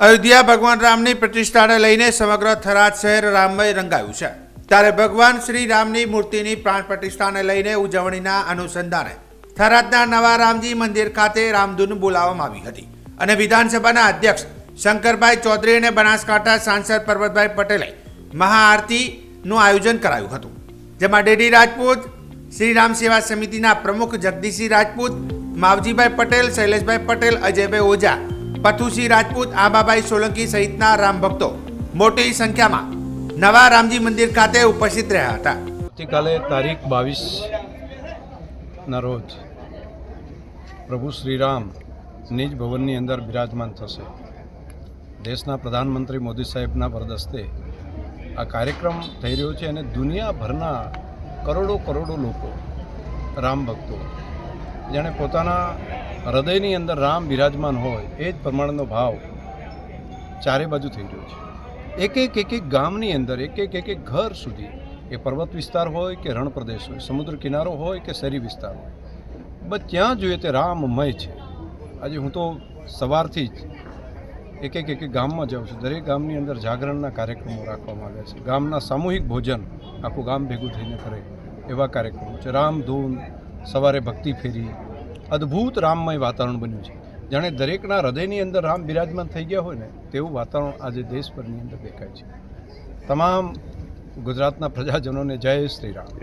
અયોધ્યા ભગવાન રામની પ્રતિષ્ઠાને લઈને સમગ્ર થરાદ શહેર રામમય રંગાયું છે. ત્યારે ભગવાન શ્રી રામની મૂર્તિની પ્રાણ પ્રતિષ્ઠાને લઈને ઉજવણીના અનુસંધાને થરાદના નવા રામજી મંદિર ખાતે રામધૂન બોલાવવામાં આવી હતી અને વિધાનસભાના અધ્યક્ષ શંકરભાઈ ચૌધરી અને બનાસકાંઠા સાંસદ પર્વતભાઈ પટેલે મહાઆરતીનું આયોજન કરાયું હતું. જેમાં ડેડી રાજપૂત શ્રી રામ સેવા સમિતિના પ્રમુખ જગદીશસિંહ રાજપૂત, માવજીભાઈ પટેલ, શૈલેષભાઈ પટેલ, અજયભાઈ ઓઝા પથુસિંહ રાજપૂત આંબાભાઈ સોલંકી સહિતના રામ ભક્તો મોટી સંખ્યામાં નવા રામજી મંદિર ખાતે ઉપસ્થિત રહ્યા હતા. આવતીકાલે તારીખ બાવીસ ના રોજ પ્રભુ શ્રીરામ નિજ ભવનની અંદર બિરાજમાન થશે. દેશના પ્રધાનમંત્રી મોદી સાહેબના વરદસ્તે આ કાર્યક્રમ થઈ રહ્યો છે અને દુનિયાભરના કરોડો કરોડો લોકો રામ ભક્તો જેણે પોતાના હૃદયની અંદર રામ બિરાજમાન હોય, એ જ પ્રમાણનો ભાવ ચારે બાજુ થઈ રહ્યો છે. એક એક એક એક ગામની અંદર, એક એક એક એક ઘર સુધી એ પર્વત વિસ્તાર હોય કે રણ પ્રદેશ હોય, સમુદ્ર કિનારો હોય કે શહેરી વિસ્તાર હોય, બસ ત્યાં જોઈએ તે રામમય છે. આજે હું તો સવારથી જ એક એક એક ગામમાં જાઉં છું. દરેક ગામની અંદર જાગરણના કાર્યક્રમો રાખવામાં આવ્યા છે. ગામના સામૂહિક ભોજન આખું ગામ ભેગું થઈને કરે એવા કાર્યક્રમો છે. રામધૂન સવારે ભક્તિ ફેરી અદ્ભુત રામમય વાતાવરણ બન્યું છે. જાણે દરેકના હૃદયની અંદર રામ બિરાજમાન થઈ ગયા હોય ને, તેવું વાતાવરણ આજે દેશભરની અંદર દેખાય છે. તમામ ગુજરાતના પ્રજાજનોને જય શ્રી રામ.